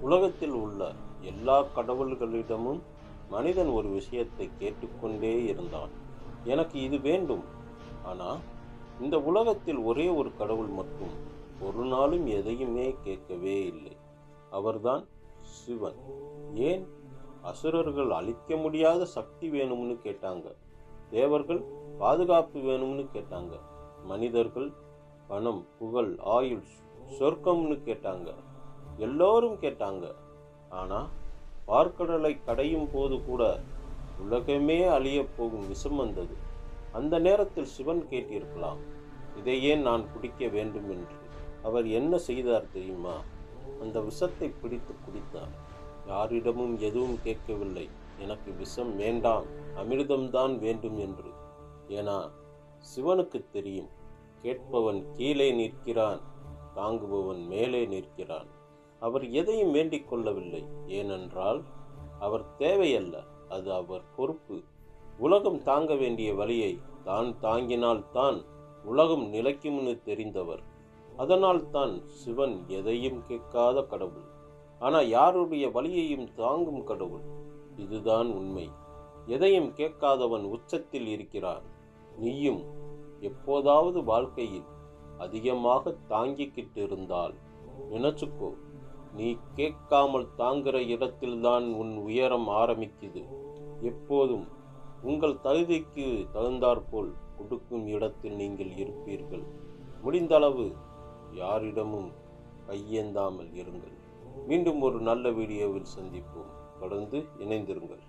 உலகத்தில் உள்ள எல்லா கடவுள்களிடமும் மனிதன் ஒரு விஷயத்தை கேட்டுக்கொண்டே இருந்தான். எனக்கு இது வேண்டும். ஆனால் இந்த உலகத்தில் ஒரே ஒரு கடவுள் மட்டும் ஒரு நாளும் எதையுமே கேட்கவே இல்லை. அவர்தான் சிவன். ஏன்? அசுரர்கள் அழிக்க முடியாத சக்தி வேணும்னு கேட்டாங்க. தேவர்கள் பாதுகாப்பு வேணும்னு கேட்டாங்க. மனிதர்கள் பணம் புகழ் ஆயுள் சொர்க்கம்னு கேட்டாங்க. எல்லோரும் கேட்டாங்க. ஆனா பார்க்கடலை கடையும் போது கூட உலகமே அழியப் போகும் விஷம் வந்தது. அந்த நேரத்தில் சிவன் கேட்டிருக்கலாம் இதையே நான் குடிக்க வேண்டும் என்று? அவர் என்ன செய்தார் தெரியுமா? அந்த விஷத்தை பிடித்து குடித்தார். யாரிடமும் எதுவும் கேட்கவில்லை. எனக்கு விஷம் வேண்டாம் அமிர்தம்தான் வேண்டும் என்று. ஏனா சிவனுக்கு தெரியும் கேட்பவன் கீழே நிற்கிறான் தாங்குபவன் மேலே நிற்கிறான். அவர் எதையும் வேண்டிக் கொள்ளவில்லை. ஏனென்றால் அவர் தேவையல்ல. அது அவர் பொறுப்பு. உலகம் தாங்க வேண்டிய வழியை தான் தாங்கினால் தான் உலகம் நிலைக்கும்னு தெரிந்தவர். அதனால் தான் சிவன் எதையும் கேட்காத கடவுள். ஆனால் யாருடைய வழியையும் தாங்கும் கடவுள். இதுதான் உண்மை. எதையும் கேட்காதவன் உச்சத்தில் இருக்கிறான். நீயும் எப்போதாவது வாழ்க்கையில் அதிகமாக தாங்கிக்கிட்டு இருந்தால் நினச்சுக்கோ. நீ கேட்காமல் தாங்குகிற இடத்தில்தான் உன் உயரம் ஆரம்பிக்குது. எப்போதும் உங்கள் தகுதிக்கு தகுந்தாற்போல் கொடுக்கும் இடத்தில் நீங்கள் இருப்பீர்கள். முடிந்தளவு யாரிடமும் கையேந்தாமல் இருங்கள். மீண்டும் ஒரு நல்ல வீடியோவில் சந்திப்போம். தொடர்ந்து இணைந்திருங்கள்.